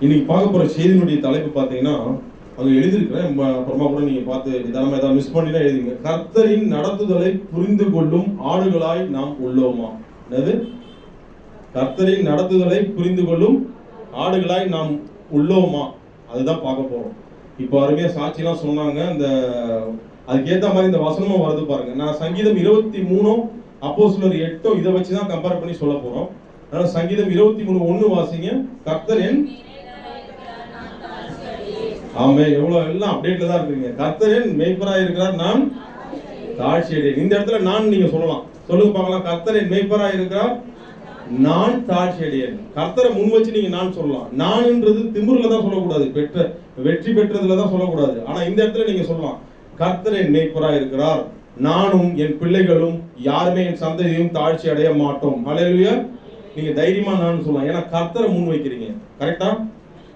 இன்னைக்கு பார்க்க போற செய்தியினுடைய தலைப்பு பார்த்தீங்கன்னா அங்க எழுதியிருக்கிறேன் ம- அப்புறமா கூட நீங்க பார்த்து நிதானமா ஏதாவது மிஸ் பண்ணினா எழுதிங்க கர்த்தரின் நடத்துதலை புரிந்து கொள்ளும் ஆடுகளாய் நாம் உள்ளோமா? என்னது? கர்த்தரின் நடத்துதலை புரிந்து கொள்ளும் ஆடுகளாய் நாம் உள்ளோமா? அதுதான் பார்க்க போறோம். இப்போ அருமையா சாட்சிலாம் சொன்னாங்க. இந்த அதுக்கேற்ற மாதிரி இந்த வசனமும் வருது பாருங்க. நான் சங்கீதம் இருபத்தி மூணும் அப்போ சிலர் எட்டோ இதை வச்சு தான் கம்பேர் பண்ணி சொல்ல போறோம். அதனால சங்கீதம் இருபத்தி மூணு ஒன்று வாசிங்க. கர்த்தர் என் ஆமே எவ்வளவு எல்லாம் அப்டேட்ல தான் இருக்கீங்க கர்த்தரின் மெய்ப்பராக இருக்கிறார் நான் தாழ்ச்சி அடையேன் இந்த இடத்துல நான் நீங்க சொல்லலாம். சொல்லுங்க பார்க்கலாம். கர்த்தரின் மெய்ப்பராக இருக்கிறார் நான் தாழ்ச்சி அடையேன் கர்த்தரை முன் வச்சு நீங்க நான் சொல்லலாம். நான்ன்றது திமிர்ல தான் சொல்லக்கூடாது. பெற்ற வெற்றி பெற்றதுல தான் சொல்லக்கூடாது. ஆனா இந்த இடத்துல நீங்க சொல்லலாம். கர்த்தரின் மெய்ப்பராக இருக்கிறார். நானும் என் பிள்ளைகளும் யாருமே என் சந்ததியும் தாழ்ச்சி அடைய மாட்டோம். ஹalleluya நீங்க தைரியமா நான் சொல்லலாம். ஏன்னா கர்த்தரை முன் வைக்கிறீங்க. கரெக்டா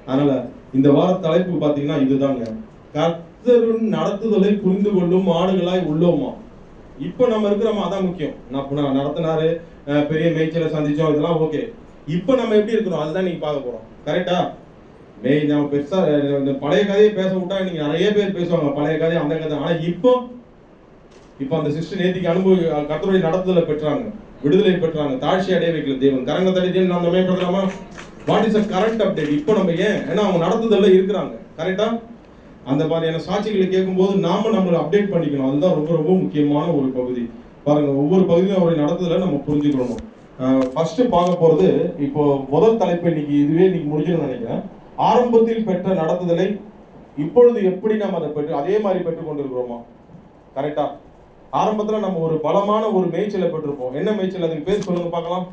அதனால இந்த வார தலைப்பு பார்த்தீங்கன்னா இதுதாங்க. கர்த்தரின் நடத்துதலை புரிந்து கொள்ளும் ஆடுகளாய் உள்ளோமா? இப்போ நம்ம இருக்கிறோமா? அதான் முக்கியம். நான் நடத்தினாரு பெரிய மேய்ச்சலை சந்திச்சோம் இதெல்லாம் ஓகே. இப்போ நம்ம எப்படி இருக்கிறோம்? அதுதான் நீங்க பார்க்க போறோம். கரெக்டா மெய் நம்ம பெருசா இந்த பழைய கதையை பேச விட்டா நீங்க நிறைய பேர் பேசுவாங்க. பழைய கதை அந்த கதை. ஆனா இப்போ இப்போ அந்த சிஸ்டர் நேத்திக்கு அனுபவி கத்தருடைய நடத்துதலை பெற்றாங்க. விடுதலை பெற்றாங்க. தாழ்ச்சி அடைய வைக்கல தேவன். கரங்க தடை தேவன் நம்ம மேம்படுத்தலாமா what is a current update இப்போ நம்ம ஏன்? ஏன்னா அவங்க நடந்ததெல்லாம் இருக்கிறாங்க. கரெக்டா அந்த மாதிரியான சாட்சிகளை கேட்கும்போது நாம நம்மளை அப்டேட் பண்ணிக்கணும். அதுதான் ரொம்ப ரொம்ப முக்கியமான ஒரு பகுதி. பாருங்க ஒவ்வொரு பகுதியும் அவரை நடத்துதலை நம்ம புரிஞ்சுக்கணும். ஃபர்ஸ்ட் பார்க்க போறது இப்போ முதல் தலைப்பு இன்னைக்கு இதுவே இன்னைக்கு முடிஞ்சிடும் நினைக்கிறேன். ஆரம்பத்தில் பெற்ற நடத்துதலை இப்பொழுது எப்படி நம்ம அதை பெற்று அதே மாதிரி பெற்றுக் கொண்டிருக்கிறோமா? கரெக்டா ஆரம்பத்துல நம்ம ஒரு பலமான ஒரு மேய்ச்சலை பெற்றிருப்போம். என்ன மேய்ச்சல்? அதுக்கு பேர் சொல்லுங்க பார்க்கலாம்.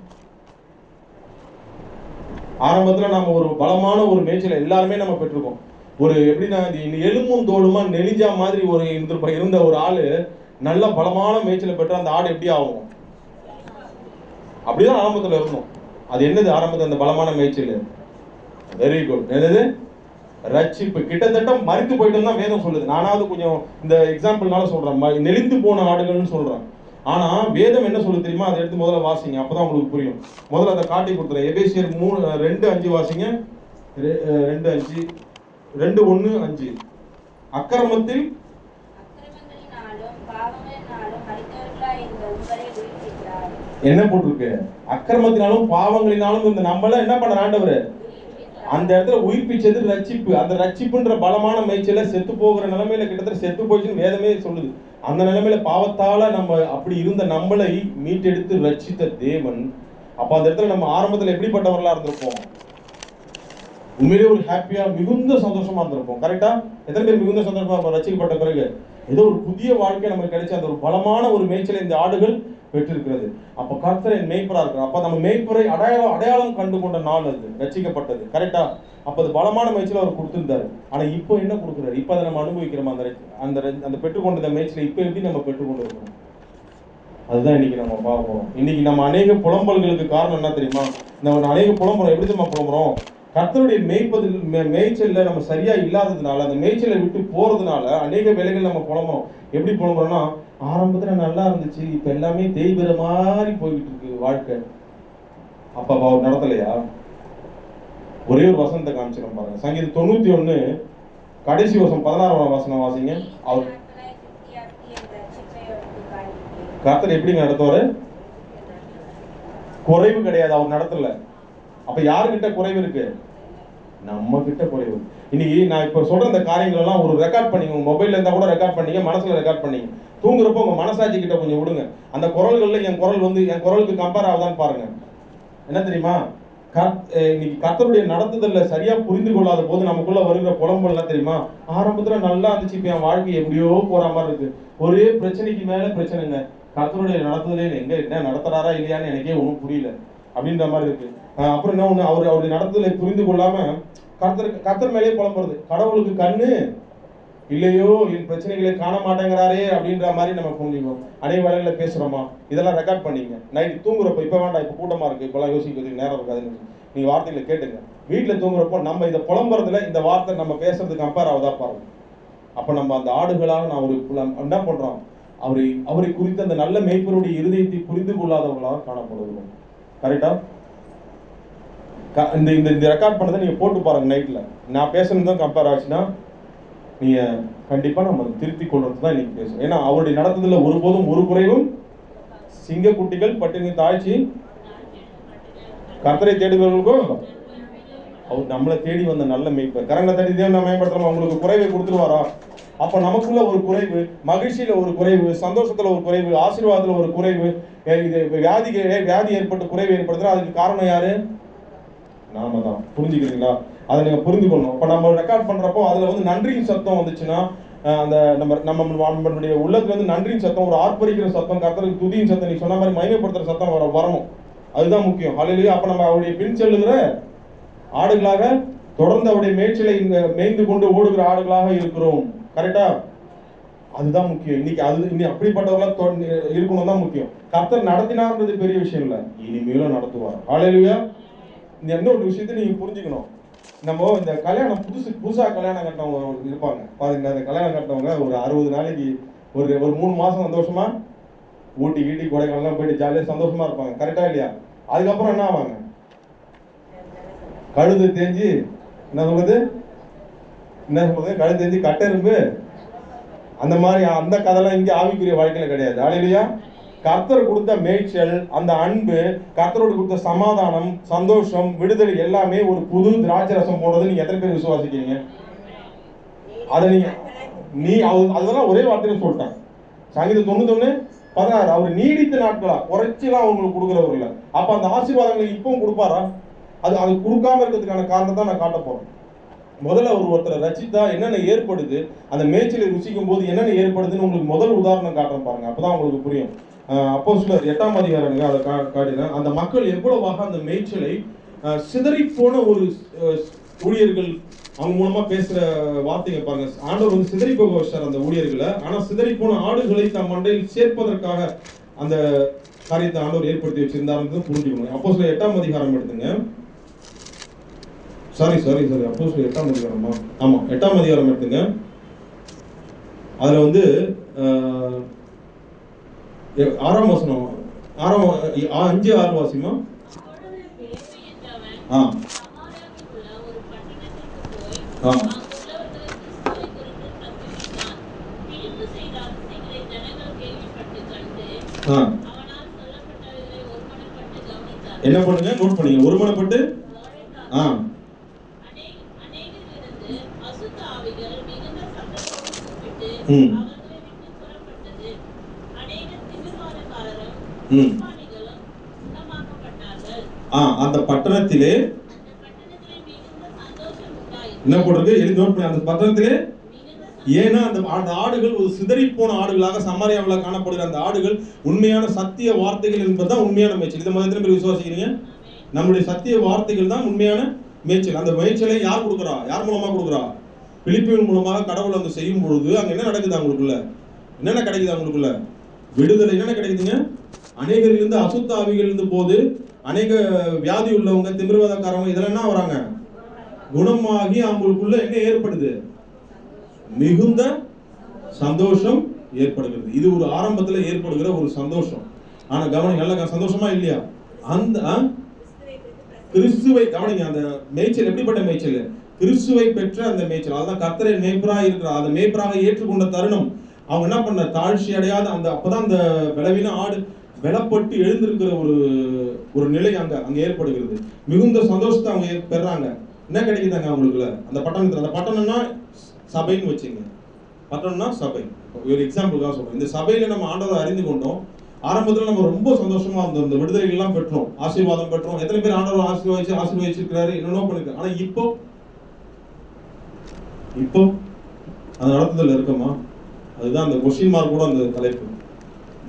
ஆரம்பத்தில் நம்ம ஒரு பலமான ஒரு மேய்ச்சல் எல்லாருமே நம்ம பெற்றிருக்கோம். ஒரு எப்படின்னா எலும்பும் தோலுமா நெளிஞ்சா மாதிரி ஒரு இருந்திருப்ப இருந்த ஒரு ஆள் நல்ல பலமான மேய்ச்சலை பெற்று அந்த ஆடு எப்படி ஆகும்? அப்படிதான் ஆரம்பத்தில் இருந்தோம். அது என்னது ஆரம்பத்தில் அந்த பலமான மேய்ச்சல் வெரி குட் என்னது? ரட்சிப்பு. கிட்டத்தட்ட மறித்து போயிட்டோம் தான் வேதம் சொல்லுது. நானாவது கொஞ்சம் இந்த எக்ஸாம்பிள்னால சொல்றேன். நெளிந்து போன ஆடுகள்னு சொல்றேன். ஆனா வேதம் என்ன சொல்ல தெரியுமா? அதை எடுத்து முதல்ல வாசிங்க. அப்பதான் உங்களுக்கு புரியும். முதல்ல அதை காட்டி கொடுத்துறேன். எபேசியர் மூணு ரெண்டு அஞ்சு வாசிங்க. ரெ- ரெண்டு அஞ்சு. ரெண்டு ஒன்று அஞ்சு. அக்கிரமத்தில் என்ன போட்டிருக்கு? அக்கிரமத்தினாலும் பாவங்களினாலும் இந்த நம்மள என்ன பண்ற ஆண்டவர்? அந்த இடத்துல உயிர்ப்பிச்சது ரட்சிப்பு. அந்த ரட்சிப்புன்ற பலமான மேய்ச்சல செத்து போகிற நிலைமையில கிட்டத்தட்ட செத்து போச்சுன்னு வேதமே சொல்லுது. அந்த நிலைமையில பாவத்தால நம்ம அப்படி இருந்த நம்மளை மீட்டெடுத்து ரட்சித்த தேவன். அப்ப அந்த இடத்துல நம்ம ஆரம்பத்துல எப்படிப்பட்டவர்களா இருந்திருப்போம்? உண்மையிலேயே ஒரு ஹாப்பியா மிகுந்த சந்தோஷமா இருந்திருப்போம். கரெக்டா எத்தனை பேர் மிகுந்த சந்தோஷமா ரசிக்கப்பட்ட பிறகு. ஏதோ ஒரு புதிய வாழ்க்கை நமக்கு கிடைச்ச அந்த ஒரு பலமான ஒரு மேய்ச்சல் இந்த ஆடுகள் பெற்றிருக்கிறது. அப்ப கர்த்தர் என் மேய்ப்பரா இருக்கிறார். அப்ப நம்ம மேய்ப்பரை அடையாளம் அடையாளம் கண்டு கொண்ட நாள் அது. ரசிக்கப்பட்டது கரெக்டா அப்ப அது பலமான முயற்சியில் அவர் கொடுத்துருந்தாரு. ஆனா இப்போ என்ன கொடுக்குறாரு? இப்போ அதை நம்ம அனுபவிக்கிறோம் அந்த அந்த அந்த பெற்றுக்கொண்ட மேய்ச்சலை இப்போ எப்படி நம்ம பெற்றுக்கொண்டு இருக்கிறோம் அதுதான் இன்னைக்கு நம்ம பார்க்க போறோம் இன்னைக்கு நம்ம அநேக புலம்பல்களுக்கு காரணம் என்ன தெரியுமா? நம்ம அநேக புலம்புறோம். எப்படி நம்ம புலம்புறோம்? கர்த்தருடைய மேய்ப்பதில் மே- மேய்ச்சல்ல நம்ம சரியா இல்லாததுனால அந்த மேய்ச்சலை விட்டு போறதுனால அநேக வேலைகள் நம்ம புலம்புறோம். எப்படி புலம்புறோம்னா ஆரம்பத்துல நல்லா இருந்துச்சு இப்ப எல்லாமே தேய்பிற மாதிரி போய்கிட்டு இருக்கு வாழ்க்கை. அப்ப அவர் நடத்தலையா? ஒரே ஒரு வசனத்தை காமிச்சிடும் பாருங்க. சங்கீதம் தொண்ணூத்தி ஒண்ணு கடைசி வருஷம் பதினாறாம் வசனம் வாசிங்க. அவர் கர்த்தர் எப்படி நடத்துவாரு? குறைவு கிடையாது அவர் நடத்தல. அப்ப யாருக்கிட்ட குறைவு இருக்கு? நம்ம கிட்ட குறைவு இன்னைக்கு நான் இப்போ சொல்ற இந்த காரியங்கள் எல்லாம் ஒரு ரெக்கார்ட் பண்ணீங்க உங்க மொபைல்ல இருந்தா கூட ரெக்கார்ட் பண்ணீங்க மனசுல ரெக்கார்ட் பண்ணீங்க. தூங்குறப்போ உங்க மனசாட்சி கிட்ட கொஞ்சம் விடுங்க. அந்த குரல்கள்ல என் குரல் வந்து என் குரலுக்கு கம்பேர் ஆகுதான்னு பாருங்க. என்ன தெரியுமா? இன்னைக்கு கத்தருடைய நடத்துதல்ல சரியா புரிந்து கொள்ளாத போது நமக்குள்ள வருகிற குழம்பு எல்லாம் தெரியுமா? ஆரம்பத்துல நல்லா இருந்துச்சு இப்ப என் வாழ்க்கை எப்படியோ போற மாதிரி இருக்கு. ஒரே பிரச்சனைக்கு மேல பிரச்சனைங்க. கர்த்தருடைய நடத்துதலே எங்க என்ன நடத்துறாரா இல்லையான்னு எனக்கே ஒன்றும் புரியல. அப்படின்ற மாதிரி இருக்கு. அப்புறம் என்ன ஒன்று அவர் அவருடைய நடத்துதலை புரிந்து கொள்ளாம கர்த்தர் கர்த்தர் மேலேயே புலம்புறது. கடவுளுக்கு கண்ணு இல்லையோ என் பிரச்சனைகளை காண மாட்டேங்கிறாரே அப்படின்ற மாதிரி நம்ம புரிஞ்சுக்கணும் அநேக வேலைகளில் பேசுகிறோமா இதெல்லாம் ரெக்கார்ட் பண்ணிங்க. நைட் தூங்குறப்போ இப்போ வேண்டாம் இப்போ கூட்டமாக இருக்குது இப்போலாம் யோசிக்கிறதுக்கு நேரம் இருக்காதுன்னு நீங்கள் வார்த்தைகளை கேட்டுங்க. வீட்டில் தூங்குறப்போ நம்ம இதை புலம்புறதுல இந்த வார்த்தை நம்ம பேசுறதுக்கு கம்பேர் ஆகுதா பாருங்க. அப்போ நம்ம அந்த ஆடுகளாக நான் ஒரு என்ன பண்ணுறோம் அவரை அவரை குறித்த அந்த நல்ல மெய்ப்பருடைய இருதயத்தை புரிந்து கொள்ளாதவர்களாக காணப்படுகிறோம். கரெக்டா க- இந்த இந்த இந்த ரெக்கார்ட் பண்ணதை நீங்க போட்டு பாருங்க நைட்ல நான் பேசுனதும் தான் கம்பேர் ஆச்சுன்னா நீங்க கண்டிப்பா நம்ம அதை திருத்தி கொள்றது தான் இன்னைக்கு பேசுவோம் ஏன்னா அவருடைய நடத்துதல ஒருபோதும் ஒரு குறைவும் சிங்கக்குட்டிகள் பட்டினி தாழ்ச்சி கர்த்தரை தேடுபவர்களுக்கும் அவர் நம்மளை தேடி வந்த நல்ல மேய்ப்பர். கரங்களை தட்டி தேவன் நம்ம மேம்படுத்துறோம். உங்களுக்கு குறைவை கொடுத்துருவாரா அப்போ நமக்குள்ள ஒரு குறைவு மகிழ்ச்சியில் ஒரு குறைவு சந்தோஷத்தில் ஒரு குறைவு ஆசீர்வாதத்தில் ஒரு குறைவு இது வியாதி வியாதி ஏற்பட்டு குறைவு ஏற்படுத்துறா அதுக்கு காரணம் யாரு? நாம தான். புரிஞ்சுக்கிறீங்களா? அதை நீங்கள் புரிஞ்சுக்கணும் இப்போ நம்ம ரெக்கார்ட் பண்ணுறப்போ அதில் வந்து நன்றியின் சத்தம் வந்துச்சுன்னா அந்த நம்ம நம்ம நம்மளுடைய உள்ளத்துல வந்து நன்றியின் சத்தம் ஒரு ஆர்ப்பரிக்கிற சத்தம் கர்த்தருக்கு துதியின் சத்தம் நீ சொன்ன மாதிரி மயமைப்படுத்துகிற சத்தம் வர வரணும். அதுதான் முக்கியம். அலையிலேயே அப்போ நம்ம அவருடைய பின் செல்லுகிற ஆடுகளாக தொடர்ந்து அவருடைய மேய்ச்சலை மேய்ந்து கொண்டு ஓடுகிற ஆடுகளாக இருக்கிறோம். கரெக்டா அதுதான் முக்கியம். இன்னைக்கு அது இன்னைக்கு அப்படிப்பட்டவர்களா இருக்கணும் தான் முக்கியம். கர்த்தர் நடத்தினார்ன்றது பெரிய விஷயம் இல்லை. இனிமேலும் நடத்துவார். ஹalleluya இந்த எந்த ஒரு விஷயத்தையும் நீங்க புரிஞ்சுக்கணும். நம்ம இந்த கல்யாணம் புதுசு புதுசாக கல்யாணம் கட்டினவங்க இருப்பாங்க. பாத்தீங்கன்னா இந்த கல்யாணம் கட்டினவங்க ஒரு அறுபது நாளைக்கு ஒரு ஒரு மூணு மாசம் சந்தோஷமா ஊட்டி கீட்டி கொடைக்கானல்லாம் போயிட்டு ஜாலியாக சந்தோஷமா இருப்பாங்க. கரெக்டா இல்லையா? அதுக்கப்புறம் என்ன ஆவாங்க? கழுது தேஞ்சு என்ன சொல்றது? என்ன சொல்றது? கழுது தேஞ்சு கட்டெரும்பு. அந்த மாதிரி அந்த கதைலாம் இங்கே ஆவிக்குரிய வாழ்க்கையில் கிடையாது. ஆலையிலையா கர்த்தர் கொடுத்த மேய்ச்சல் அந்த அன்பு கர்த்தரோடு கொடுத்த சமாதானம் சந்தோஷம் விடுதலை எல்லாமே ஒரு புது திராட்சை ரசம் போடுறது நீங்க எத்தனை பேர் விசுவாசிக்கிறீங்க? அதை நீங்க நீ அது- அதெல்லாம் ஒரே வார்த்தையில சொல்லிட்டேன். சங்கீதம் தொண்ணூத்தொன்னு பதினாறு. அவர் நீடித்த நாட்களா குறைச்சலாம் அவங்களுக்கு கொடுக்குறவர் இல்ல. அப்ப அந்த ஆசீர்வாதங்களை இப்பவும் கொடுப்பாரா? அது அது கொடுக்காம இருக்கிறதுக்கான காரணம் தான் நான் காட்ட போறேன். முதல்ல ஒரு ஒருத்தரை ரசித்தா என்னென்ன ஏற்படுது அந்த மேய்ச்சலை ருசிக்கும் போது என்னென்ன ஏற்படுதுன்னு உங்களுக்கு முதல் உதாரணம் காட்டுறேன் பாருங்க. அப்பதான் உங்களுக்கு புரியும். அப்போ சிலர் எட்டாம் அதிகாரங்க அதை கா காட்டினேன். அந்த மக்கள் எவ்வளவாக அந்த மேய்ச்சலை சிதறி போன ஒரு ஊழியர்கள் அவங்க மூலமா பேசுற வார்த்தைங்க பாருங்க. ஆண்டவர் வந்து சிதறி போக வச்சார் அந்த ஊழியர்களை. ஆனா சிதறி போன ஆடுகளை தம் மண்டையில் சேர்ப்பதற்காக அந்த காரியத்தை ஆண்டவர் ஏற்படுத்தி வச்சிருந்தாருன்னு புரிஞ்சுக்கணும். அப்போ சில எட்டாம் அதிகாரம் எடுத்துங்க. சாரி சாரி சாரி அப்போ எட்டாம் அதிகாரமா ஆமாம் எட்டாம் அதிகாரம் எடுத்துங்க. அதில் வந்து ஆறாம் வசனம். ஆறாம் அஞ்சு ஆறு வாசிமா? ஆ. ஆ. என்ன பண்ணுங்க? நோட் பண்ணுங்க. ஒருமனப்பட்டு ஆ அநேக- அநேகரிலிருந்து அசுத்த ஆவிகள் மிகுந்த சத்தத்தோடு கூப்பிட்டு ம். அவர்களை விட்டு புறப்பட்டது. அநேக திமிர்வாதக்காரரும் ம். குர்பானிகளும் குணமாக்கப்பட்டார்கள். ஆ அந்த பட்டணத்திலே அந்த என்ன போடுறது எழுதி நோட் பண்ணி. அந்த பட்டணத்திலே ஏன்னா அந்த அந்த ஆடுகள் ஒரு சிதறி போன ஆடுகளாக சமாரியாவில் காணப்படுகிற அந்த ஆடுகள் உண்மையான சத்திய வார்த்தைகள் என்பதுதான் உண்மையான மேய்ச்சல். இதை மாதிரி எத்தனை பேர் விசுவாசிக்கிறீங்க? நம்முடைய சத்திய வார்த்தைகள் தான் உண்மையான மேய்ச்சல். அந்த மேய்ச்சலை யார் கொடுக்குறா? யார் மூலமா கொடுக்குறா? பிலிப்பின் மூலமாக கடவுள் அங்கே செய்யும் பொழுது அங்கே என்ன நடக்குது அவங்களுக்குள்ள? என்னென்ன கிடைக்குது அவங்களுக்குள்ள? விடுதலை. என்னென்ன கிடைக்குதுங்க? அநேகரிலிருந்து அசுத்த ஆவிகள் இருந்த போது அநேக வியாதி உள்ளவங்க திமிர்வாதக்காரவங்க இதெல்லாம் என்ன வராங்க குணமாகி அவங்களுக்குள்ள என்ன ஏற்படுது? மிகுந்த சந்தோஷம் ஏற்படுகிறது. இது ஒரு ஆரம்பத்தில் ஏற்படுகிற ஒரு சந்தோஷம். ஆனால் கவனிங்க நல்ல சந்தோஷமா இல்லையா? அந்த கிறிஸ்துவை கவனிங்க அந்த மேய்ச்சல் எப்படிப்பட்ட மேய்ச்சல்? கிறிஸ்துவை பெற்ற அந்த மேய்ச்சல் அதுதான் கர்த்தரை மேய்ப்பராக இருக்கிறார் அந்த மேய்ப்பராக ஏற்றுக்கொண்ட தருணம். அவங்க என்ன பண்ண தாழ்ச்சி அடையாத அந்த அப்பதான் அந்த விளவின ஆடு விளப்பட்டு எழுந்திருக்கிற ஒரு ஒரு நிலை அங்க அங்க ஏற்படுகிறது. மிகுந்த சந்தோஷத்தை அவங்க பெறாங்க. என்ன கிடைக்குதாங்க அவங்களுக்குள்ள? அந்த பட்டணத்துல அந்த பட்டணம்னா சபைன்னு வச்சுங்க. பட்டணம்னா சபை. ஒரு எக்ஸாம்பிளுக்காக சொல்றேன். இந்த சபையில நம்ம ஆண்டவரை அறிந்து கொண்டோம். ஆரம்பத்தில் நம்ம ரொம்ப சந்தோஷமா இருந்தோம். இந்த விடுதலைகள்லாம் பெற்றோம். ஆசீர்வாதம் பெற்றோம். எத்தனை பேர் ஆண்டவர் ஆசீர்வாதிச்சு ஆசீர்வதிச்சிருக்கிறாரு? என்னென்னோ பண்ணிருக்காரு. ஆனா இப்போ இப்போ அந்த நடத்துதல் இருக்கமா அதுதான் அந்த கொஸ்டின் மார்க் கூட அந்த தலைப்பு.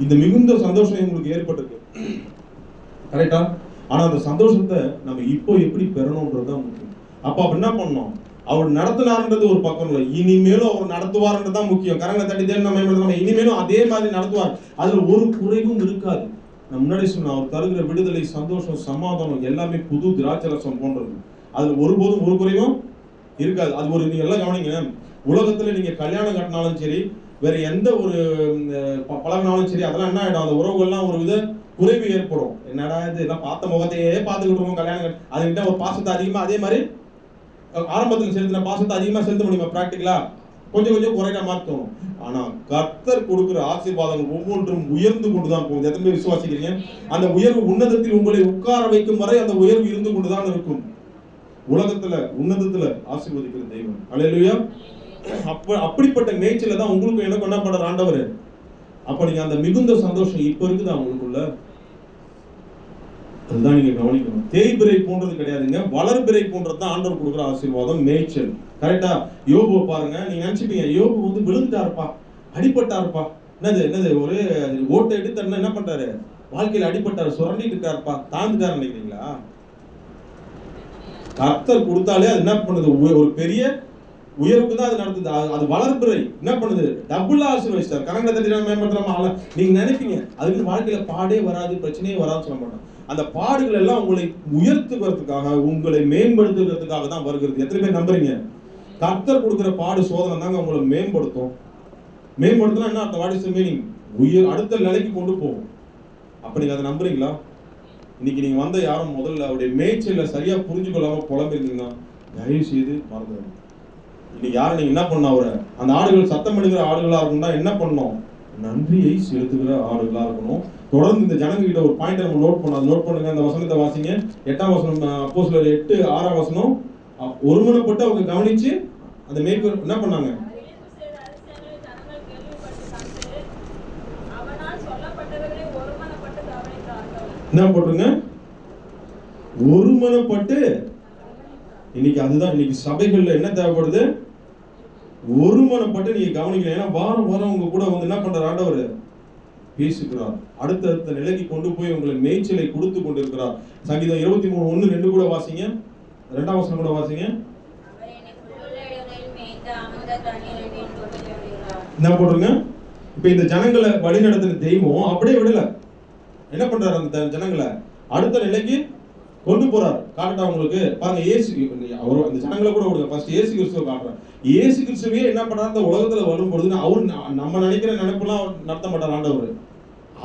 இந்த மிகுந்த சந்தோஷம் உங்களுக்கு ஏற்பட்டிருக்கு. கரெக்டா? ஆனா அந்த சந்தோஷத்தை நம்ம இப்போ எப்படி பெறணும்ன்றது தான் முக்கியம். அப்ப அப்ப என்ன பண்ணோம் அவர் நடத்தினார்ன்றது ஒரு பக்கம் இல்லை. இனிமேலும் அவர் நடத்துவார்ன்றது தான் முக்கியம். கரங்களை தட்டி தேடி நம்ம இனிமேலும் அதே மாதிரி நடத்துவார். அதுல ஒரு குறைவும் இருக்காது. நான் முன்னாடி சொன்ன அவர் தருகிற விடுதலை சந்தோஷம் சமாதானம் எல்லாமே புது திராட்சை ரசம் போன்றது. அதுல ஒருபோதும் ஒரு குறைவும் இருக்காது. அது ஒரு நீங்க எல்லாம் கவனிங்க. உலகத்துல நீங்க கல்யாணம் கட்டினாலும் சரி வேற எந்த ஒரு ப- பழகினாலும் சரி அதெல்லாம் என்ன ஆயிடும்? அந்த உறவுகள்லாம் ஒரு வித குறைவு ஏற்படும். என்னடா இது? எல்லாம் பார்த்த முகத்தையே பார்த்துக்கிட்டு இருக்கோம் கல்யாணம் அதுக்கிட்ட ஒரு பாசத்தை அதிகமா அதே மாதிரி ஆரம்பத்தில் செலுத்தின பாசத்தை அதிகமா செலுத்த முடியுமா? பிராக்டிக்கலா கொஞ்சம் கொஞ்சம் குறைக்க மாதிரி ஆனா கர்த்தர் கொடுக்கிற ஆசீர்வாதங்கள் ஒவ்வொன்றும் உயர்ந்து கொண்டுதான் போகுது. எத்தனை பேர் விசுவாசிக்கிறீங்க? அந்த உயர்வு உன்னதத்தில் உங்களை உட்கார வைக்கும் வரை அந்த உயர்வு இருந்து கொண்டுதான் இருக்கும். உலகத்துல உன்னதத்துல ஆசீர்வதிக்கிற தெய்வம். அல்லேலூயா அப்ப அப்படிப்பட்ட மேய்ச்சல தான் உங்களுக்கும் எனக்கு என்ன பண்ற ஆண்டவர்? அப்ப நீங்க அந்த மிகுந்த சந்தோஷம் இப்ப இருக்குதா உங்களுக்குள்ள? அதுதான் நீங்க கவனிக்கணும். தேய்பிரை போன்றது கிடையாதுங்க. வளர்பிரை போன்றது தான் ஆண்டவர் கொடுக்குற ஆசீர்வாதம் மேய்ச்சல் கரெக்டா யோபு பாருங்க. நீங்க நினைச்சுப்பீங்க யோபு வந்து விழுந்துட்டாருப்பா. அடிபட்டாருப்பா. என்னது என்னது ஒரு ஓட்டை எடுத்து என்ன பண்றாரு? வாழ்க்கையில் அடிபட்டாரு சுரண்டிட்டு இருக்காருப்பா. தாழ்ந்துட்டாரு நினைக்கிறீங்களா? கர்த்தர் கொடுத்தாலே அது என்ன பண்ணுது? ஒரு பெரிய உயர்வுக்கு தான் அது நடத்துது. அது- அது என்ன பண்ணுது? டபுள் ஆசீர்வதிச்சார் கரங்களை தட்டி நம்ம ஆள நீங்க நினைப்பீங்க அதுக்கு வாழ்க்கையில பாடே வராது பிரச்சனையே வராதுன்னு சொல்ல மாட்டோம் அந்த பாடுகள் எல்லாம் உங்களை உயர்த்துக்கிறதுக்காக உங்களை மேம்படுத்துகிறதுக்காக தான் வருகிறது. எத்தனை பேர் நம்புறீங்க? கர்த்தர் கொடுக்குற பாடு சோதனை தாங்க உங்களை மேம்படுத்தும். மேம்படுத்தினா என்ன அர்த்தம்? What is meaning? உயர் அடுத்த நிலைக்கு கொண்டு போகும். அப்படி அதை நம்புறீங்களா? இன்னைக்கு நீங்க வந்த யாரும் முதல்ல அவருடைய மேய்ச்சல சரியா புரிஞ்சு கொள்ளாம புலம்பிருந்தீங்கன்னா தயவு செய்து மறந்துடுங்க. இன்னைக்கு யாரும் நீங்க என்ன பண்ண அவரை? அந்த ஆடுகள் சத்தம் எடுக்கிற ஆடுகளா இருக்கும்னா என்ன பண்ணணும்? நன்றியை செலுத்துகிற ஆடுகளா இருக்கணும். தொடர்ந்து இந்த ஜனங்ககிட்ட ஒரு பாயிண்ட் நம்ம நோட் பண்ண நோட் பண்ணுங்க. அந்த வசனத்தை வாசிங்க. எட்டாம் வசனம் அப்போ எட்டு ஆறாம் வசனம் அ- ஒருமனப்பட்டு அவங்க கவனிச்சு அந்த மேய்ப்பு என்ன பண்ணாங்க பிலிப்பு செய்த அதிசயங்களை ஜனங்கள் கேள்விப்பட்டு கண்டு, அவனால் சொல்லப்பட்டவைகளை ஒருமனப்பட்டு கவனித்தார்கள் என்ன போட்டுருங்க? ஒருமனப்பட்டு இன்னைக்கு அதுதான் இன்னைக்கு சபைகள்ல என்ன தேவைப்படுது? ஒருமனப்பட்டு நீங்க கவனிக்கணும். ஏன்னா வாரம் வாரம் உங்க கூட வந்து என்ன பண்ற ஆண்டவர் பேசுகிறார். அடுத்தடுத்த நிலைக்கு கொண்டு போய் உங்களை மேய்ச்சலை கொடுத்து கொண்டிருக்கிறார். சங்கீதம் இருபத்தி மூணு ஒன்று ரெண்டு கூட வாசிங்க. ரெண்டாம் வசனம் கூட வாசிங்க. என்ன போடுறங்க இப்ப இந்த ஜனங்களை வழி நடத்தின தெய்வம் அப்படியே விடல. என்ன பண்றாரு அந்த ஜனங்களை? அடுத்த நிலைக்கு கொண்டு போறாரு. காட்டட்டா அவங்களுக்கு பாருங்க ஏசு அவர் அந்த ஜனங்களை கூட விடுங்க. ஃபர்ஸ்ட் ஏசு கிறிஸ்துவ காட்டுறாரு. ஏசு கிறிஸ்துவே என்ன பண்றாரு? அந்த உலகத்துல வரும்பொழுது அவர் நம்ம நினைக்கிற நினைப்பெல்லாம் நடத்த மாட்டார் ஆண்டவர்.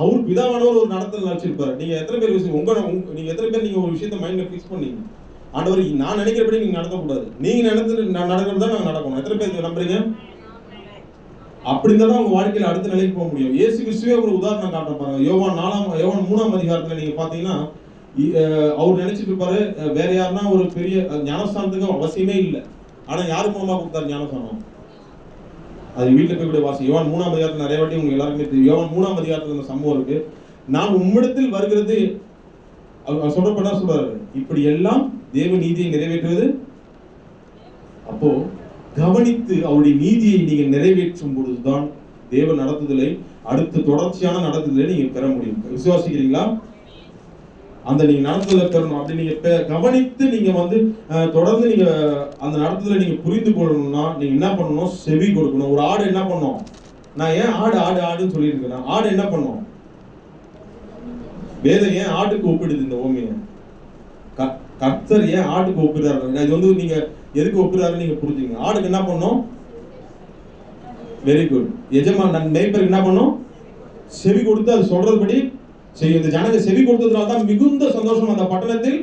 அவர் பிதாவானவர் ஒரு நடத்தல் நினைச்சிருப்பாரு. நீங்க எத்தனை பேர் விஷயம் உங்க நீங்க எத்தனை பேர் நீங்க ஒரு விஷயத்தை மைண்ட்ல ஃபிக்ஸ் பண்ணீங்க? ஆண்டவர் நான் நினைக்கிறபடி நீங்க நடத்தக்கூடாது. நீங்க நினைத்து நான் நடக்கிறது தான் நாங்க நடக்கணும். எத்தனை பேர் நம்புறீங்க? அப்படி இருந்தா தான் உங்க வாழ்க்கையில அடுத்த நிலைக்கு போக முடியும். இயேசு கிறிஸ்துவே ஒரு உதாரணம் காட்டுற பாருங்க. யோவான் நாலாம் யோவான் மூணாம் அதிகாரத்துல நீங்க பாத்தீங்கன்னா இ- அவர் நினைச்சிட்டு இருப்பாரு வேற யாருன்னா ஒரு பெரிய ஞானஸ்தானத்துக்கு அவசியமே இல்லை. ஆனா யாரு மூலமா கொடுத்தாரு ஞானஸ்தானம்? அது வீட்டுல போய் கூட வாசி. யோவான் மூணாம் அதிகாரத்துல நிறைய வாட்டி உங்களுக்கு எல்லாருமே தெரியும். யோவான் மூணாம் அதிகாரத்துல இந்த சம்பவம் இருக்கு. நான் உம்மிடத்தில் வருகிறது அவர் சொல்றப்ப சொல்றாரு? இப்படி எல்லாம் தேவ நீதியை நிறைவேற்றுவது அப்போ கவனித்து அவருடைய நீதியை நீங்கள் நிறைவேற்றும் பொழுதுதான் தேவ நடத்துதலை அடுத்த தொடர்ச்சியான நடத்துதலை நீங்க பெற முடியும். விசுவாசிக்கிறீங்களா? அந்த நீங்க நடத்துதலை பெறணும். அப்படி நீங்க பெ- கவனித்து நீங்க வந்து தொடர்ந்து நீங்க அந்த நடத்துதலை நீங்க புரிந்து கொள்ளணும்னா நீங்க என்ன பண்ணணும்? செவி கொடுக்கணும். ஒரு ஆடு என்ன பண்ணும்? நான் ஏன் ஆடு ஆடு ஆடுன்னு சொல்லியிருக்கேன் ஆடு என்ன பண்ணும்? வேதம் ஏன் ஆட்டுக்கு ஒப்பிடுது இந்த ஓமியை? கர்த்தர் ஏன் ஆட்டுக்கு ஒப்பிடுறாரு இது வந்து நீங்க எதுக்கு ஒப்பிடுறாரு நீங்க புரிஞ்சுங்க ஆடுக்கு என்ன பண்ணும்? வெரி குட் எஜமான் நன் மேய்ப்பருக்கு என்ன பண்ணும்? செவி கொடுத்து அது சொல்றதுபடி செய்யும். இந்த ஜனங்க செவி கொடுத்ததுனால தான் மிகுந்த சந்தோஷம் அந்த பட்டணத்தில்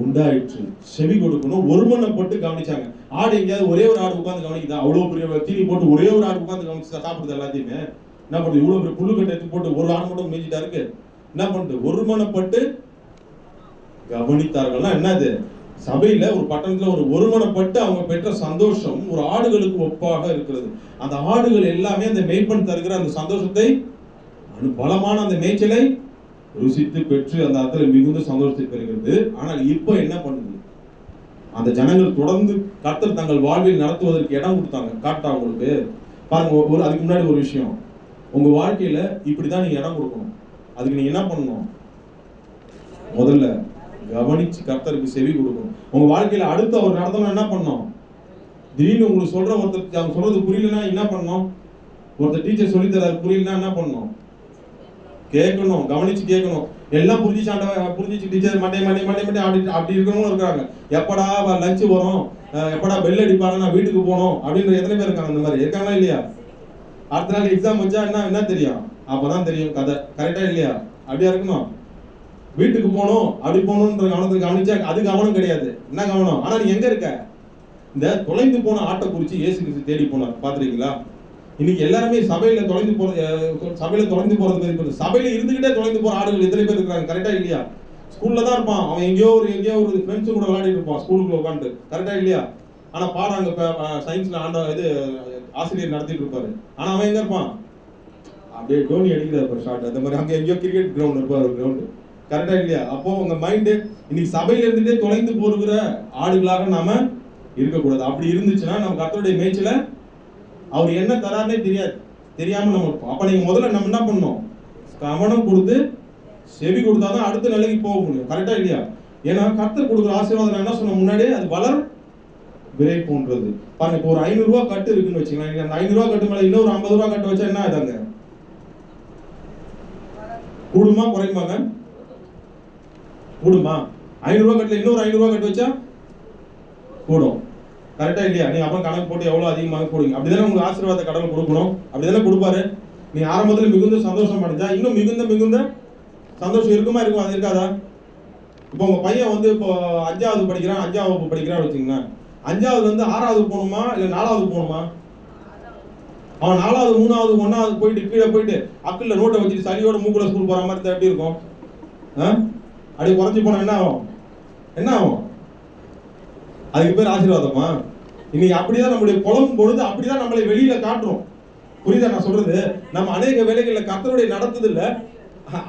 உண்டாயிற்று. செவி கொடுக்கணும். ஒருமனப்பட்டு கவனிச்சாங்க. ஆடு எங்கேயாவது ஒரே ஒரு ஆடு உட்காந்து கவனிக்குதா? அவ்வளோ பெரிய தீனி போட்டு ஒரே ஒரு ஆடு உட்காந்து கவனிச்சு சாப்பிடுது எல்லாத்தையுமே. என்ன பண்ணுது? இவ்வளோ பெரிய புல்லுக்கட்டை எடுத்து போட்டு ஒரு ஆடு மட்டும் மேய்ச்சிட்டா இருக்கு. என்ன பண்ணுது? ஒருமனப்பட்டு கவனித்தார்கள்னா என்னது? சபையில ஒரு பட்டணத்துல ஒரு ஒருமனப்பட்டு அவங்க பெற்ற சந்தோஷம் ஒரு ஆடுகளுக்கு ஒப்பாக இருக்கிறது. அந்த ஆடுகள் எல்லாமே அந்த மேய்ப்பன் தருகிற அந்த சந்தோஷத்தை பலமான அந்த மேய்ச்சலை ருசித்து பெற்று அந்த இடத்துல மிகுந்த சந்தோஷத்தை பெறுகிறது. ஆனால் இப்போ என்ன பண்ணுது? அந்த ஜனங்கள் தொடர்ந்து கர்த்தர் தங்கள் வாழ்வில் நடத்துவதற்கு இடம் கொடுத்தாங்க. காட்டா உங்களுக்கு. பாருங்க ஒரு- ஒரு அதுக்கு முன்னாடி ஒரு விஷயம். உங்க வாழ்க்கையில இப்படிதான் நீங்க இடம் கொடுக்கணும். அதுக்கு நீங்க என்ன பண்ணணும்? முதல்ல கவனிச்சு கர்த்தருக்கு செவி கொடுக்கணும். உங்க வாழ்க்கையில அடுத்து அவர் நடத்தணும் என்ன பண்ணோம் திடீர்னு உங்களுக்கு சொல்ற ஒருத்தர் அவங்க சொல்றது புரியலன்னா என்ன பண்ணணும்? ஒருத்தர் டீச்சர் சொல்லி தராரு புரியலன்னா என்ன பண்ணோம் கேட்கணும் கவனிச்சு கேட்கணும். எல்லாம் புரிஞ்சிச்சு ஆண்டவன் புரிஞ்சிச்சு teacher Monday Monday Monday Monday அப்படி அப்படி இருக்கிறவங்களும் இருக்கிறாங்க எப்படா லஞ்சு வரும்? எப்படா பெல் அடிப்பாங்க நான் வீட்டுக்கு போகணும். அப்படின்ற எத்தனை பேர் இருக்காங்க அந்த மாதிரி? இருக்காங்களா இல்லையா? அடுத்த நாள் எக்ஸாம் வச்சா என்ன என்ன தெரியும்? அப்பதான் தெரியும் கதை. கரெக்டா இல்லையா? அப்படியா இருக்கணும்? வீட்டுக்கு போகணும் அப்படி போகணுன்ற கவனத்தை கவனிச்சா அது கவனம் கிடையாது. என்ன கவனம்? ஆனால் நீ எங்க இருக்க? இந்த தொலைந்து போன ஆட்டை குறித்து இயேசு கிறிஸ்து தேடி போனார். பார்த்துருக்கீங்களா? இன்னைக்கு எல்லாருமே சபையில தொலைந்து போற சபையில் சபையில தொலைந்து போறது சபையில் சபையில இருந்துகிட்டே தொலைந்து போற ஆடுகள் எத்தனை பேர் இருக்கிறாங்க? கரெக்டா இல்லையா? ஸ்கூல்ல தான் இருப்பான். அவன் எங்கேயோ ஒரு எங்கேயோ ஒரு ஃப்ரெண்ட்ஸ் கூட விளையாடிட்டு இருப்பான். ஸ்கூலுக்குள்ள உட்காந்து கரெக்டா இல்லையா? ஆனா பாடம் அங்க சயின்ஸ்ல ஆண்ட இது ஆசிரியர் நடத்திட்டு இருப்பாரு. ஆனா அவன் எங்க இருப்பான்? அப்படியே டோனி அடிக்கிறார் ஷார்ட் அந்த மாதிரி அங்கே எங்கேயோ கிரிக்கெட் கிரவுண்ட் இருப்பார் கிரவுண்டு கரெக்டா இல்லையா? அப்போ உங்க மைண்டு இன்னைக்கு சபையில இருந்துட்டே தொலைந்து போகிற ஆடுகளாக நாம இருக்கக்கூடாது. அப்படி இருந்துச்சுன்னா நம்ம கர்த்தருடைய மேய்ச்சல அவர் என்ன தராருன்னே தெரியாது. தெரியாம நம்ம இருப்போம் அப்ப நீங்க முதல்ல நம்ம என்ன பண்ணோம் கவனம் கொடுத்து செவி கொடுத்தாதான் அடுத்த நிலைக்கு போக முடியும். கரெக்டா இல்லையா? ஏன்னா கர்த்தர் கொடுக்குற ஆசீர்வாதம் என்ன சொன்ன முன்னாடியே? அது வளர் விரை போன்றது. பாருங்க இப்போ ஒரு ஐநூறு ரூபா கட்டு இருக்குன்னு வச்சுக்கலாம் அந்த ஐநூறு ரூபா கட்டு மேல இன்னொரு ஐம்பது ரூபா கட்டு வச்சா என்ன ஆகுதாங்க கூடுமா குறையுமாங்க கூடுமா? ஐநூறுரூவா கட்டல இன்னொரு ஐநூறுரூவா கட்டு வச்சா? கூடும். கரெக்டா இல்லையா? நீ அப்புறம் கணக்கு போட்டு எவ்வளோ அதிகமாக போடுங்க அப்படிதானே உங்களுக்கு ஆசீர்வாத கடவுள் கொடுக்கணும். அப்படிதானே கொடுப்பாரு. நீ ஆரம்பத்தில் மிகுந்த சந்தோஷம் அடைஞ்சா இன்னும் மிகுந்த மிகுந்த சந்தோஷம் இருக்குமா இருக்கும்? அது இருக்காதா? இப்போ உங்க பையன் வந்து இப்போ அஞ்சாவது படிக்கிறான் அஞ்சாவது வகுப்பு படிக்கிறான்னு வச்சுக்கோங்க அஞ்சாவது வந்து ஆறாவது போகணுமா இல்லை நாலாவது போகணுமா? அவன் நாலாவது மூணாவது ஒன்னாவது போயிட்டு கீழே போயிட்டு அக்கில் நோட்டை வச்சுட்டு சளியோட மூக்குல ஸ்கூல் போற மாதிரி எப்படி இருக்கும்? அப்படி அப்படியே போனா என்ன ஆகும்? என்ன ஆகும்? அதுக்கு பேர் ஆசீர்வாதமா? இன்னைக்கு அப்படிதான் நம்முடைய புலம்பும் பொழுது அப்படிதான் நம்மளை வெளியில காட்டுறோம். புரியுதா நான் சொல்றது? நம்ம அநேக வேலைகள்ல கத்தருடைய நடத்துதல்ல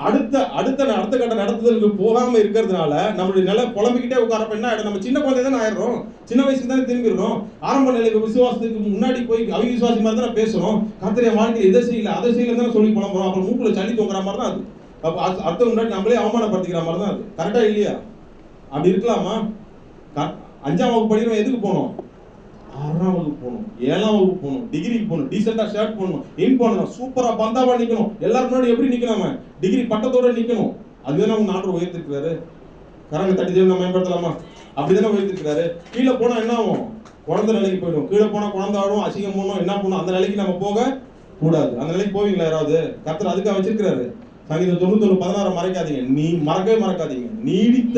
அடுத்த அடுத்த அடுத்த கட்ட நடத்துதலுக்கு போகாம இருக்கிறதுனால நம்மளுடைய நிலை புலம்பிக்கிட்டே உட்காரப்ப என்ன ஆயிடும்? நம்ம சின்ன குழந்தை தானே ஆயிடுறோம். சின்ன வயசுல தானே திரும்பிடுறோம். ஆரம்ப நிலைக்கு விசுவாசத்துக்கு முன்னாடி போய் அவிசுவாசி மாதிரி தானே பேசுறோம். கத்திரிய வாழ்க்கையில் இதை செய்யல அதை செய்யல தானே சொல்லி புலம்புறோம். அப்புறம் மூக்குல சளி தூங்குற மாதிரி தான் அது. அப்ப அடுத்த முன்னாடி நம்மளே அவமானப்படுத்திக்கிற மாதிரி தான் அது. கரெக்டா இல்லையா? அப்படி இருக்கலாமா? அஞ்சாம் வகுப்பு படிக்கிறவன் எதுக்கு போகணும்? ஆறாம் வகுப்பு போகணும் ஏழாம் வகுப்பு போகணும் டிகிரிக்கு போகணும் டீசெண்டா ஷர்ட் போடணும் இன் பண்ணணும் சூப்பரா பந்தாவா நிக்கணும். எல்லாரும் முன்னாடி எப்படி நிற்கணும் டிகிரி பட்டத்தோட நிக்கணும். அதுதானே உங்க நாட்டு உயர்த்திருக்கிறாரு. கரங்க தட்டி தேவை நம்ம மேம்படுத்தலாமா? அப்படிதானே உயர்த்திருக்கிறாரு. கீழே போனா என்ன ஆகும்? குழந்தை நிலைக்கு போயிடும். கீழே போனா குழந்தை ஆடும் அசிங்கம் போகணும் என்ன பண்ணும் அந்த நிலைக்கு நம்ம போக கூடாது அந்த நிலைக்கு போவீங்களா யாராவது? கர்த்தர் அதுக்காக வச்சிருக்கிறாரு. சங்கீதம் தொண்ணூத்தொன்னு பதினாறு மறைக்காதீங்க. நீ மறக்கவே மறக்காதீங்க. நீடித்த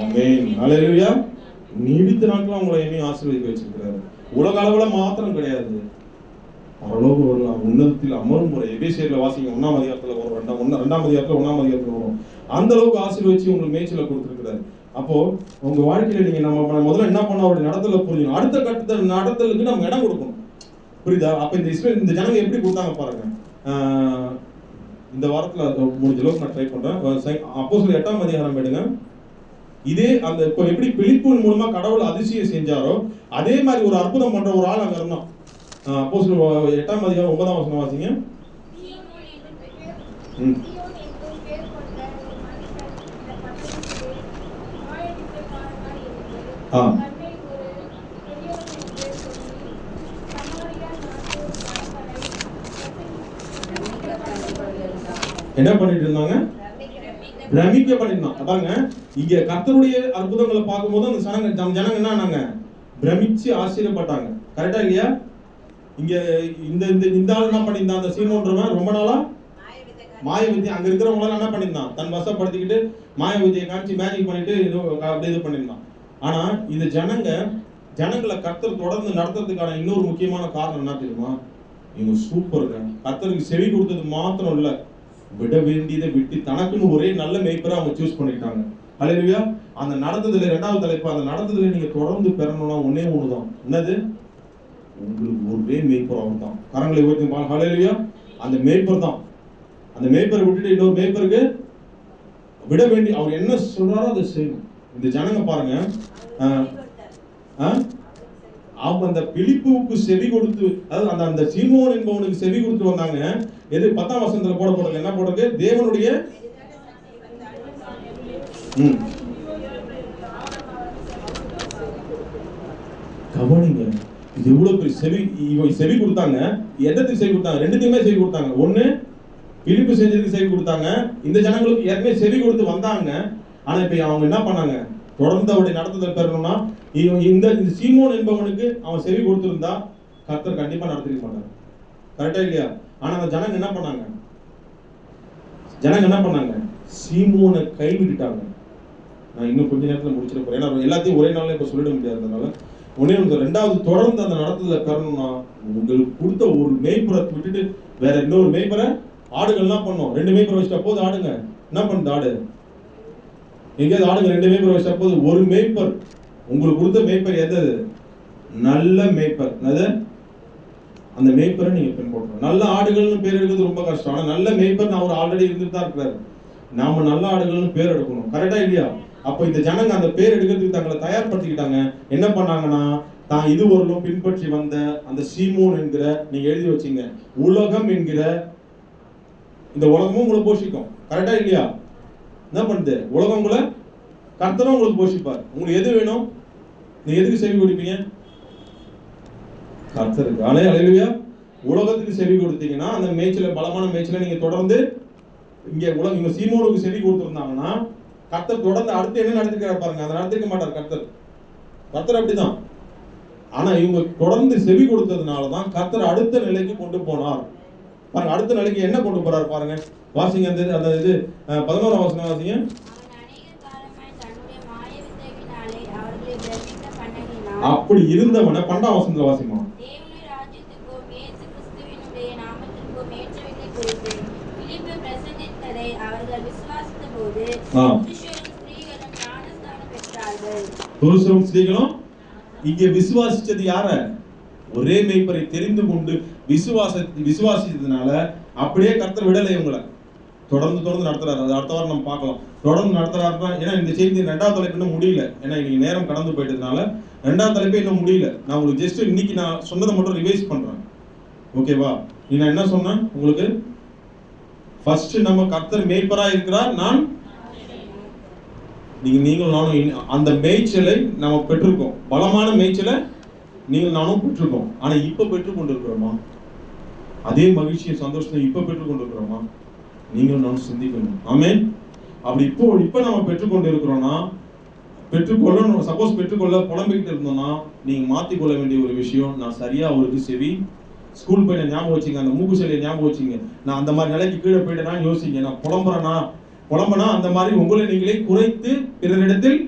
ஆமென். நீடித்த நாட்கள் அவங்கள என்னையும் ஆசீர்வதிக்க வச்சிருக்கிறாரு. உலக அளவுல மாத்திரம் கிடையாது. பரலோக வரலாம் உன்னதத்தில் அமரும் முறை எபேசியர்ல வாசிங்க. ஒன்னாம் அதிகாரத்துல வரும். ரெண்டாம் ஒன்னா ரெண்டாம் அதிகாரத்துல ஒன்னாம் அதிகாரத்துல வரும். அந்த அளவுக்கு ஆசீர்வதிச்சு உங்களுக்கு மேய்ச்சல கொடுத்துருக்கிறாரு. அப்போ உங்க வாழ்க்கையில நீங்க நம்ம முதல்ல என்ன பண்ண அவருடைய நடத்தல புரியணும் அடுத்த கட்டத்தில் நடத்தலுக்கு நம்ம இடம் கொடுக்கணும். புரியுதா? அப்ப இந்த இஸ்ரேல் இந்த ஜனங்க எப்படி கொடுத்தாங்க பாருங்க. இந்த வாரத்தில் முடிஞ்ச அளவுக்கு நான் ட்ரை பண்ணுறேன் அப்போ சொல்லி எட்டாம் அதிகாரம் எடுங்க. இதே அந்த இப்போ எப்படி பிலிப்பின் மூலமா கடவுள் அதிசயம் செஞ்சாரோ அதே மாதிரி ஒரு அற்புதம் பண்ற ஒரு ஆள் அங்க இருந்தான். அப்போ எட்டாம் அதிகாரம் ஒன்பதாம் வசனம் வாசிங்க. ஆ என்னும் பெயர் ம். சீயோன் என்னும் பேர் கொண்ட ஒரு மனுஷன் இந்த பட்டணத்திலே மாயவித்தைக்காரனாய் இருந்து, ஆ. தன்னை ஒரு பெரியவன் என்று சொல்லி, சமாரியா நாட்டு ஜனங்களை என்ன பண்ணிட்டு இருந்தாங்க? பிரமிக்க பண்ணிருந்தான் பாருங்க இங்க கர்த்தருடைய அற்புதங்களை பார்க்கும்போது அந்த ஜனங்க நம்ம ஜனங்க என்ன ஆனாங்க? பிரமிச்சு ஆச்சரியப்பட்டாங்க கரெக்டா இல்லையா? இங்க இந்த இந்த இந்த ஆள் என்ன பண்ணியிருந்தான்? அந்த சீனோன்றவன் ரொம்ப நாளா மாய வித்தியை அங்க இருக்கிறவங்களாம் என்ன பண்ணியிருந்தான்? தன் வசப்படுத்திக்கிட்டு மாய வித்தியை காமிச்சு மேஜிக் பண்ணிட்டு ஏதோ அப்படியே இது பண்ணியிருந்தான். ஆனா இந்த ஜனங்க ஜனங்களை கர்த்தர் தொடர்ந்து நடத்துறதுக்கான இன்னொரு முக்கியமான காரணம் என்ன தெரியுமா? இவங்க சூப்பருங்க கர்த்தருக்கு செவி கொடுத்தது மாத்திரம் இல்லை. விட வேண்டியதை விட்டு தனக்குன்னு ஒரே நல்ல மேய்ப்பரை அவங்க சூஸ் பண்ணிட்டாங்க அலையா அந்த நடந்ததுல இரண்டாவது தலைப்பு அந்த நடந்ததுல நீங்க தொடர்ந்து பெறணும்னா ஒன்னே ஒண்ணுதான். என்னது? உங்களுக்கு ஒரே மேய்ப்பர் அவர் தான் கரங்களை உயர்த்தி பாருங்க. அந்த மேய்ப்பர் தான் அந்த மேய்ப்பரை விட்டுட்டு இன்னொரு மேய்ப்பருக்கு விட வேண்டி அவர் என்ன சொல்றாரோ அதை செய்யணும். இந்த ஜனங்க பாருங்க. அவங்க அந்த பிலிப்புவுக்கு செவி கொடுத்து அதாவது அந்த அந்த சீமோன் என்பவனுக்கு செவி கொடுத்து வந்தாங்க. எது பத்தாம் வசனத்துல போட போடுங்க என்ன போடுறது தேவனுடைய ம். கவனிங்க. இது எவ்வளவு பெரிய செவி இவன் செவி கொடுத்தாங்க எதத்துக்கு செவி கொடுத்தாங்க? ரெண்டுத்தையுமே செவி கொடுத்தாங்க. ஒண்ணு பிலிப்பு செஞ்சதுக்கு செவி கொடுத்தாங்க. இந்த ஜனங்களுக்கு ஏற்கனவே செவி கொடுத்து வந்தாங்க. ஆனா இப்ப அவங்க என்ன பண்ணாங்க? தொடர்ந்து அவருடைய நடத்துதல் பெறணும்னா இவன் இந்த இந்த சீமோன் என்பவனுக்கு அவன் செவி கொடுத்திருந்தா கர்த்தர் கண்டிப்பா நடத்திருக்க மாட்டாங்க கரெக்டா இல்லையா? ஆனா அந்த ஜனங்க என்ன பண்ணாங்க? ஜனங்க என்ன பண்ணாங்க? சீமோனை கைவிட்டுட்டாங்க. நான் இன்னும் கொஞ்ச நேரத்தில் முடிச்சிட போறேன். ஏன்னா எல்லாத்தையும் ஒரே நாள்ல இப்போ சொல்லிட முடியாதுனால ஒன்னே ஒன்று ரெண்டாவது தொடர்ந்து அந்த நடத்துல பெறணும்னா உங்களுக்கு கொடுத்த ஒரு மேய்ப்புறத்தை விட்டுட்டு வேற இன்னொரு மேய்ப்புற ஆடுகள் என்ன பண்ணும். ரெண்டு மேய்ப்புற வச்சுட்டா போது ஆடுங்க. என்ன பண்ணுது ஆடு? எங்கேயாவது ஆடுங்க. ரெண்டு மேய்ப்பர் வச்சா போது ஒரு மேய்ப்பர் உங்களுக்கு கொடுத்த மேய்ப்பர் எது? நல்ல மேய்ப்பர். அது அந்த மேய்ப்பரை நீங்கள் பின்பற்றணும். நல்ல ஆடுகள்னு பேர் எடுக்கிறது ரொம்ப கஷ்டம். ஆனால் நல்ல மேய்ப்பர் அவர் ஆல்ரெடி இருந்துட்டு தான் இருக்கிறாரு. நாம நல்ல ஆடுகள்னு பேர் எடுக்கணும். கரெக்டா இல்லையா? அப்போ இந்த ஜனங்க அந்த பேர் எடுக்கிறதுக்கு தங்களை தயார்படுத்திக்கிட்டாங்க. என்ன பண்ணாங்கன்னா தான் இதுவரையிலும் பின்பற்றி வந்த அந்த சீமோன் என்கிற நீங்க எழுதி வச்சீங்க உலகம் என்கிற இந்த உலகமும் உங்களை போஷிக்கும். கரெக்டா இல்லையா? என்ன பண்ணுது உலகம் உங்களை கர்த்தனும் உங்களுக்கு போஷிப்பார். உங்களுக்கு எது வேணும்? நீ எதுக்கு செவி கொடுப்பீங்க? கர்த்தருக்கு. அலே அலையிலுயா. உலகத்துக்கு செவி கொடுத்தீங்கன்னா அந்த மேய்ச்சல பலமான மேய்ச்சல நீங்க தொடர்ந்து இங்க உலகம் இங்க சீமோனுக்கு செவி கொடுத்திருந்தாங்கன்னா கர்த்தர் தொடர்ந்து அடுத்து என்ன நடத்திக்கிறார் பாருங்க. அதை நடத்திக்க மாட்டார் கர்த்தர். கர்த்தர் அப்படிதான். ஆனா இவங்க தொடர்ந்து செவி கொடுத்ததுனால தான் கர்த்தர் அடுத்த நிலைக்கு கொண்டு போனார். பாருங்க அடுத்த நிலைக்கு என்ன கொண்டு போறார் பாருங்க. வாசிங்க அந்த இது- அந்த இது பதினோராம் வசனம் வாசிங்க. அப்படி இருந்தவனை பன்னெண்டாம் வசனத்துல வாசிமா தேவனுடைய ராஜ்யத்துக்கும் இயேசு கிறிஸ்துவினுடைய நாமத்திற்கும் ஏற்றவைகளை குறித்து பிலிப்பு பிரசங்கித்ததை அவர்கள் விசுவாசித்த போது ஆ. புருஷரும் ஸ்திரீகளும் இங்கே விசுவாசிச்சது யார? ஒரே மெய்ப்பரை தெரிந்து கொண்டு விசுவாச விசுவாசிச்சதுனால அப்படியே கர்த்தர் விடலை இவங்களை. தொடர்ந்து தொடர்ந்து நடத்துறாரு. அது அடுத்த வாரம் நம்ம பார்க்கலாம். தொடர்ந்து நடத்துறாருன்னா ஏன்னா இந்த செய்தி ரெண்டாவது தலைப்பு இன்னும் முடியல. ஏன்னா இன்னைக்கு நேரம் கடந்து போயிட்டதுனால ரெண்டாவது தலைப்பே இன்னும் முடியல. நான் உங்களுக்கு ஜஸ்ட் இன்னைக்கு நான் சொன்னதை மட்டும் ரிவைஸ் பண்றேன். ஓகேவா நீ நான் என்ன சொன்னேன்? உங்களுக்கு ஃபர்ஸ்ட் நம்ம கர்த்தர் மேய்ப்பரா இருக்கிறார். நான் நீங்க நீங்கள் நானும் அந்த மேய்ச்சலை நம்ம பெற்றிருக்கோம். பலமான மேய்ச்சலை நீங்கள் நானும் பெற்றிருக்கோம். ஆனா இப்ப பெற்றுக் கொண்டிருக்கிறோமா அதே மகிழ்ச்சியை சந்தோஷத்தை இப்ப பெற்றுக் கொண்டிருக்கிறோமா நீங்களும் நானும் சிந்திக்கணும். ஆமேன் அப்படி இப்போ இப்ப நம்ம பெற்றுக்கொண்டு இருக்கிறோம்னா பெற்றுக்கொள்ளணும். சப்போஸ் பெற்றுக்கொள்ள புலம்பிக்கிட்டு இருந்தோம்னா நீங்க மாத்திக்கொள்ள வேண்டிய ஒரு விஷயம் நான் சரியா அவருக்கு செவி ஸ்கூல் பையனை ஞாபகம் வச்சுங்க அந்த மூக்கு சிலையை ஞாபகம் வச்சுங்க நான் அந்த மாதிரி நிலைக்கு கீழே போயிட்டேனா யோசிங்க நான் புலம்புறேனா? புலம்பனா அந்த மாதிரி உங்களை நீங்களே குறைத்து பிறரிடத்தில்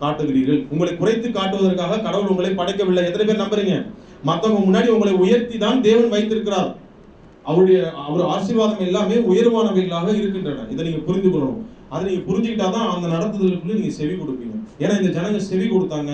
காட்டுகிறீர்கள். உங்களை குறைத்து காட்டுவதற்காக கடவுள் உங்களை படைக்கவில்லை. எத்தனை பேர் நம்புறீங்க? மற்றவங்க முன்னாடி உங்களை உயர்த்தி தான் தேவன் வைத்திருக்கிறார். அவருடைய அவர் ஆசீர்வாதம் எல்லாமே உயர்வானவைகளாக இருக்கின்றன. இதை நீங்க புரிந்து கொள்ளணும். அதை நீங்க புரிஞ்சுக்கிட்டா தான் அந்த நடத்துதலுக்குள்ள நீங்க செவி கொடுப்பீங்க. ஏன்னா இந்த ஜனங்க செவி கொடுத்தாங்க.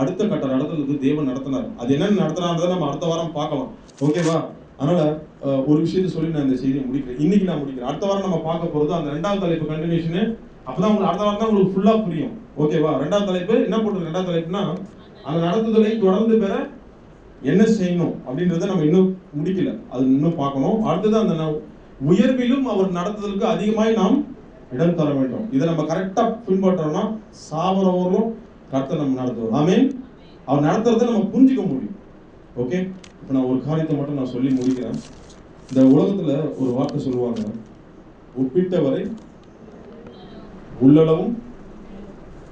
அடுத்த கட்ட நடத்துறதுக்கு தேவன் நடத்தினார். அது என்னன்னு நடத்தினான்றதை நம்ம அடுத்த வாரம் பார்க்கலாம். ஓகேவா அதனால ஒரு விஷயத்தை சொல்லி நான் இந்த செய்தியை முடிக்கிறேன். இன்னைக்கு நான் முடிக்கிறேன். அடுத்த வாரம் நம்ம பார்க்க போறது அந்த ரெண்டாவது தலைப்பு கண்டினியூஷனு அப்பதான் உங்களுக்கு அடுத்த வாரம் தான் உங்களுக்கு ஃபுல்லா புரியும். ஓகேவா ரெண்டாவது தலைப்பு என்ன போட்டு ரெண்டாவது தலைப்புனா அந்த நடத்துதலை தொடர்ந்து பெற என்ன செய்யணும் அப்படின்றத நம்ம இன்னும் முடிக்கல. அது இன்னும் பார்க்கணும். அடுத்தது அந்த ந- உயர்விலும் அவர் நடத்துதலுக்கு அதிகமாய் நாம் இடம் தர வேண்டும். இதை நம்ம கரெக்டா பின்பற்றோம்னா சாவரவரும் கருத்தை நம்ம நடத்துவோம் ஆமே அவர் நடத்துறத நம்ம புரிஞ்சுக்க முடியும். ஓகே இப்போ நான் ஒரு காரியத்தை மட்டும் நான் சொல்லி முடிக்கிறேன். இந்த உலகத்தில் ஒரு வார்த்தை சொல்லுவாங்க. ஒப்பிட்டவரை உள்ளளவும்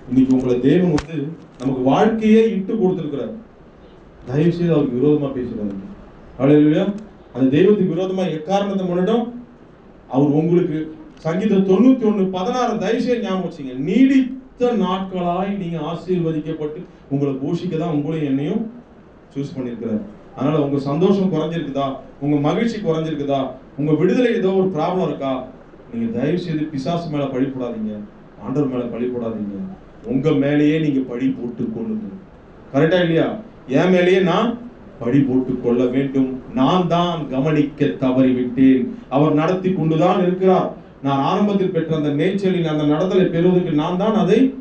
இன்னைக்கு உங்களை தேவன் வந்து நமக்கு வாழ்க்கையே இட்டு கொடுத்துருக்கிறார். தயவு செய்து அவருக்கு விரோதமாக பேசுகிறாரு ஹalleluya அந்த தெய்வத்துக்கு விரோதமாக எக்காரணத்தை முன்னிடம் அவர் உங்களுக்கு சங்கீதம் தொண்ணூத்தி ஒன்று பதினாறு தயவு செய்து ஞாபகம் வச்சுங்க நீடித்த நாட்களாய் நீங்க ஆசீர்வதிக்கப்பட்டு உங்களை போஷிக்க தான் உங்களையும் என்னையும் சூஸ் பண்ணியிருக்கிறார். அதனால உங்க சந்தோஷம் குறைஞ்சிருக்குதா? உங்க மகிழ்ச்சி குறைஞ்சிருக்குதா? உங்க விடுதலை ஏதோ ஒரு ப்ராப்ளம் இருக்கா? நீங்க தயவு செய்து பிசாசு மேல பழி போடாதீங்க. ஆண்டவர் மேல பழி போடாதீங்க. உங்க மேலேயே நீங்க பழி போட்டு கொள்ளுங்க. கரெக்டா இல்லையா? என் மேலேயே நான் பழி போட்டு கொள்ள வேண்டும். நான் தான் கவனிக்க தவறிவிட்டேன். அவர் நடத்தி கொண்டுதான் இருக்கிறார். நான் ஆரம்பத்தில் பெற்ற அந்த மேய்ச்சலின் அந்த நடத்தலை பெறுவதற்கு நான் தான் அதை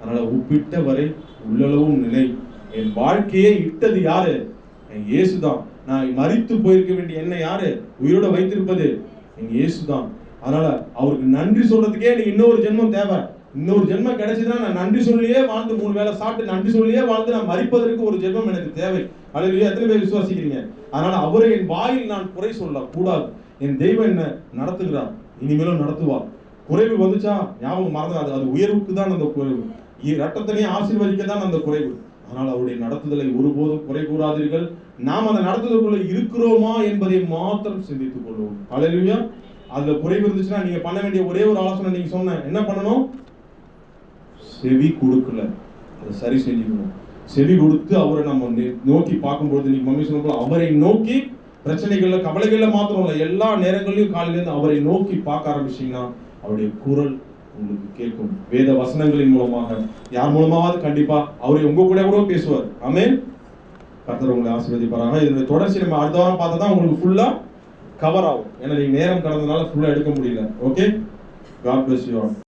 அதனால ஒப்பிட்ட வரை உள்ளளவும் நிலை. என் வாழ்க்கையை இட்டது யாரு? என் இயேசுதான். நான் மறித்து போயிருக்க வேண்டிய என்ன யாரு? உயிரோட வைத்திருப்பது என் இயேசுதான். அதனால அவருக்கு நன்றி சொல்றதுக்கே எனக்கு இன்னொரு ஜென்மம் தேவை. இன்னொரு ஜென்மம் கிடைச்சதுன்னா நான் நன்றி சொல்லியே வாழ்ந்து மூணு வேளை சாப்பிட்டு நன்றி சொல்லியே வாழ்ந்து நான் மறிப்பதற்கு ஒரு ஜென்மம் எனக்கு தேவை. அல்லையா எத்தனை பேர் விசுவாசிக்கிறீங்க? அதனால அவரை என் வாயில் நான் குறை சொல்ல கூடாது. என் தெய்வம் என்ன நடத்துகிறார். இனிமேலும் நடத்துவார். குறைவு வந்துச்சா? ஞாபகம் மறந்துடாது. அது உயர்வுக்கு தான் அந்த குறைவு. இ- ஆசீர்வதிக்க தான் அந்த குறைவு. ஆனால் அவருடைய நடத்துதலை ஒருபோதும் குறை கூறாதீர்கள் நாம் அந்த நடத்துதலுக்குள்ள இருக்கிறோமா என்பதை மாத்திரம் சிந்தித்துக் கொள்வோம். அல்லையா அதுல குறைவு இருந்துச்சுன்னா நீங்க பண்ண வேண்டிய ஒரே ஒரு ஆலோசனை நீங்க சொன்ன என்ன பண்ணணும்? செவி கொடுக்கல. அதை சரி செஞ்சுக்கணும். செவி கொடுத்து அவரை நம்ம நோக்கி பார்க்கும்பொழுது நீங்க மம்மி சொன்ன அவரை நோக்கி பிரச்சனைகள்ல கவலைகள்ல மாத்திரம் இல்லை. எல்லா நேரங்களிலும் காலையிலேருந்து அவரை நோக்கி பார்க்க ஆரம்பிச்சீங்கன்னா அவருடைய குரல் உங்களுக்கு கேட்கும் வேத வசனங்களின் மூலமாக. யார் மூலமாவது கண்டிப்பா அவரை உங்க கூட கூட பேசுவார். ஆமென். கர்த்தர் உங்களை ஆசீர்வதிப்பாராக. இதனுடைய தொடர்ச்சி நம்ம அடுத்த வாரம் பார்த்தா தான் உங்களுக்கு ஃபுல்லா கவர் ஆகும். ஏன்னா நீங்க நேரம் கடந்தனால ஃபுல்லா எடுக்க முடியல. Okay God bless you